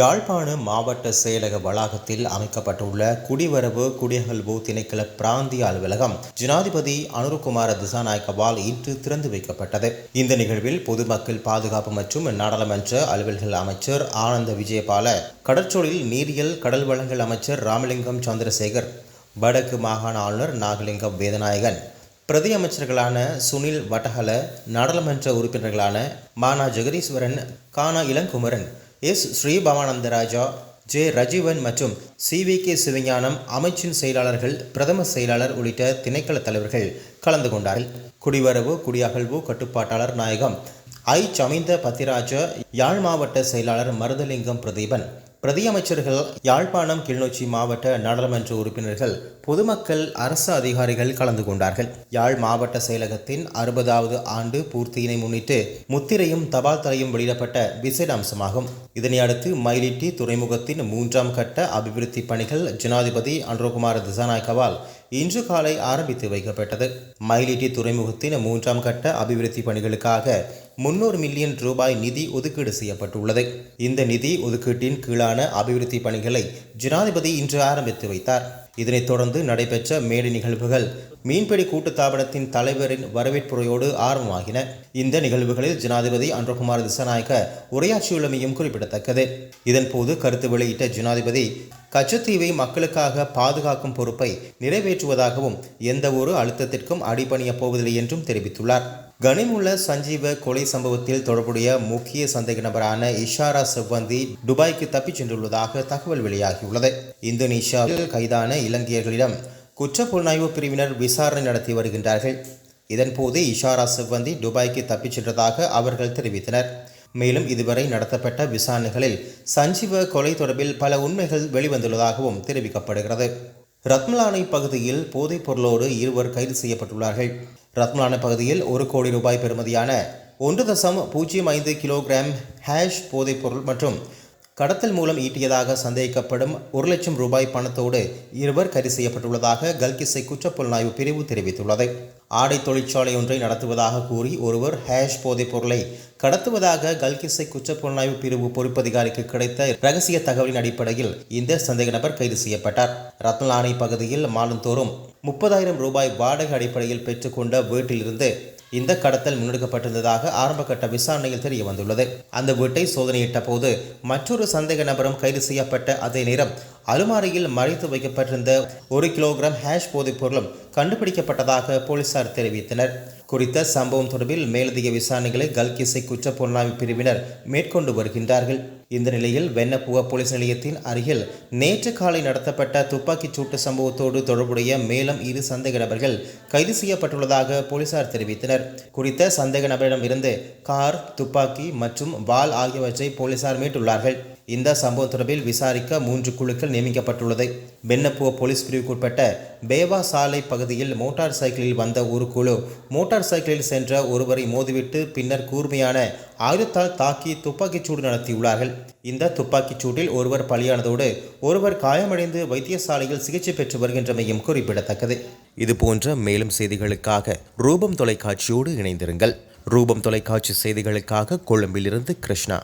யாழ்ப்பாண மாவட்ட செயலக வளாகத்தில் அமைக்கப்பட்டுள்ள குடிவரவு குடியகல்வு திணைக்கள பிராந்திய அலுவலகம் ஜனாதிபதி அனுருகுமார திசாநாயக்கவால் இன்று திறந்து வைக்கப்பட்டது. இந்த நிகழ்வில் பொதுமக்கள் பாதுகாப்பு மற்றும் நாடாளுமன்ற அலுவல்கள் அமைச்சர் ஆனந்த விஜயபால கடற்சொழில் நீரியல் கடல் வளங்கள் அமைச்சர் ராமலிங்கம் சந்திரசேகர் வடக்கு மாகாண ஆளுநர் நாகலிங்கம் வேதநாயகன் பிரதி அமைச்சர்களான சுனில் வட்டஹல நாடாளுமன்ற உறுப்பினர்களான மானா ஜெகதீஸ்வரன் கானா இளங்குமரன் எஸ் ஸ்ரீபவானந்தராஜா ஜே. ரஜீவன் மற்றும் சி. வி. கே. சிவஞானம் அமைச்சின் செயலாளர்கள் பிரதம செயலாளர் உள்ளிட்ட திணைக்கள தலைவர்கள் கலந்து கொண்டார்கள். குடிவரவு குடியகழ்வு கட்டுப்பாட்டாளர் நாயகம் ஐ. சமிந்த பத்திராஜ யாழ் மாவட்ட செயலாளர் மருதலிங்கம் பிரதீபன் பிரதியமைச்சர்கள் யாழ்ப்பாணம் கிளிநொச்சி மாவட்ட நாடாளுமன்ற உறுப்பினர்கள் பொதுமக்கள் அரசு அதிகாரிகள் கலந்து கொண்டார்கள். யாழ் மாவட்ட செயலகத்தின் அறுபதாவது ஆண்டு பூர்த்தியினை முன்னிட்டு முத்திரையும் தபால் தலையும் வெளியிடப்பட்ட விசேட அம்சமாகும். இதனை அடுத்து மயிலிட்டி துறைமுகத்தின் மூன்றாம் கட்ட அபிவிருத்தி பணிகள் ஜனாதிபதி அன்ரோகுமார் திசாநாயக்கவால் இன்று காலை ஆரம்பித்து வைக்கப்பட்டது. மயிலிட்டி துறைமுகத்தின் மூன்றாம் கட்ட அபிவிருத்தி பணிகளுக்காக முன்னூறு மில்லியன் ரூபாய் நிதி ஒதுக்கீடு செய்யப்பட்டுள்ளது. இந்த நிதி ஒதுக்கீட்டின் கீழான அபிவிருத்தி பணிகளை ஜனாதிபதி இன்று ஆரம்பித்து வைத்தார். இதனைத் தொடர்ந்து நடைபெற்ற மேடை நிகழ்வுகள் மீன்பிடி கூட்டுத்தாபனத்தின் தலைவரின் வரவேற்புரையோடு ஆரம்பமாகின. இந்த நிகழ்வுகளில் ஜனாதிபதி அன்றகுமார் திசநாயக்க உரையாற்றியுள்ளமையும் குறிப்பிடத்தக்கது. இதன்போது கருத்து வெளியிட்ட ஜனாதிபதி கச்சத்தீவை மக்களுக்காக பாதுகாக்கும் பொறுப்பை நிறைவேற்றுவதாகவும் எந்த ஒரு அழுத்தத்திற்கும் அடிபணியப் போவதில்லை என்றும் தெரிவித்துள்ளார். கனிமுள்ள சஞ்சீவ கொலை சம்பவத்தில் தொடர்புடைய முக்கிய சந்தேக நபரான இஷாரா செவ்வந்தி துபாய்க்கு தப்பிச் சென்றுள்ளதாக தகவல் வெளியாகியுள்ளது. இந்தோனேஷியாவில் கைதான இலங்கையர்களிடம் குற்ற புலனாய்வு பிரிவினர் விசாரணை நடத்தி வருகின்றார்கள். இதன்போது இஷாரா செவ்வந்தி துபாய்க்கு தப்பிச் சென்றதாக அவர்கள் தெரிவித்தனர். மேலும் இதுவரை நடத்தப்பட்ட விசாரணைகளில் சஞ்சீவ கொலை தொடர்பில் பல உண்மைகள் வெளிவந்துள்ளதாகவும் தெரிவிக்கப்படுகிறது. ரத்மலானை பகுதியில் போதைப் பொருளோடு இருவர் கைது செய்யப்பட்டுள்ளார்கள். ரத்மலான பகுதியில் ஒரு கோடி ரூபாய் பெறுமதியான ஒன்று தசம் பூஜ்ஜியம் ஐந்து கிலோகிராம் ஹேஷ் போதைப்பொருள் மற்றும் கடத்தல் மூலம் ஈட்டியதாக சந்தேகிக்கப்படும் ஒரு லட்சம் ரூபாய் பணத்தோடு இருவர் கைது செய்யப்பட்டுள்ளதாக கல்கிசை குற்றப்புலனாய்வு பிரிவு தெரிவித்துள்ளது. ஆடை தொழிற்சாலை ஒன்றை நடத்துவதாக கூறி ஒருவர் ஹேஷ் போதைப் பொருளை கடத்துவதாக கல்கிசை குற்றப்புலனாய்வு பிரிவு பொறுப்பதிகாரிக்கு கிடைத்த ரகசிய தகவலின் அடிப்படையில் இந்த சந்தேக நபர் கைது செய்யப்பட்டார். ரத்னலானை பகுதியில் மாதந்தோறும் முப்பதாயிரம் ரூபாய் வாடகை அடிப்படையில் பெற்றுக்கொண்ட வீட்டிலிருந்து இந்த கடத்தல் முன்னெடுக்கப்பட்டிருந்ததாக ஆரம்பகட்ட விசாரணையில் தெரிய வந்துள்ளது அந்த வீட்டை சோதனையிட்ட போது மற்றொரு சந்தேக நபரும் கைது செய்யப்பட்ட அதே நேரம் அலுமாரியில் மறைத்து வைக்கப்பட்டிருந்த ஒரு கிலோகிராம் ஹேஷ் போதைப் பொருளும் கண்டுபிடிக்கப்பட்டதாக போலீசார் தெரிவித்தனர். குறித்த சம்பவம் தொடர்பில் மேலதிக விசாரணைகளை கல்கிசை குற்ற புலனாய்வு பிரிவினர் மேற்கொண்டு வருகின்றார்கள். இந்த நிலையில் வெண்ணப்புவா போலீஸ் நிலையத்தின் அருகில் நேற்று காலை நடத்தப்பட்ட துப்பாக்கிச் சூட்டு சம்பவத்தோடு தொடர்புடைய மேலும் இரு சந்தேக நபர்கள் கைது செய்யப்பட்டுள்ளதாக போலீசார் தெரிவித்தனர். குறித்த சந்தேக நபரிடம் இருந்து கார் துப்பாக்கி மற்றும் வால் ஆகியவற்றை போலீசார் மீட்டுள்ளார்கள். இந்த சம்பவம் தொடர்பில் விசாரிக்க மூன்று குழுக்கள் நியமிக்கப்பட்டுள்ளது. பென்னப்புவ போலீஸ் பிரிவுக்குட்பட்ட பேவா சாலை பகுதியில் மோட்டார் சைக்கிளில் வந்த ஒரு குழு மோட்டார் சைக்கிளில் சென்ற ஒருவரை மோதிவிட்டு பின்னர் கூர்மையான ஆயுதத்தால் தாக்கி துப்பாக்கிச் சூடு நடத்தியுள்ளார்கள். இந்த துப்பாக்கிச் சூட்டில் ஒருவர் பலியானதோடு ஒருவர் காயமடைந்து வைத்தியசாலையில் சிகிச்சை பெற்று வருகின்றமையும் குறிப்பிடத்தக்கது. இது போன்ற மேலும் செய்திகளுக்காக ரூபம் தொலைக்காட்சியோடு இணைந்திருங்கள். ரூபம் தொலைக்காட்சி செய்திகளுக்காக கொழும்பிலிருந்து கிருஷ்ணா.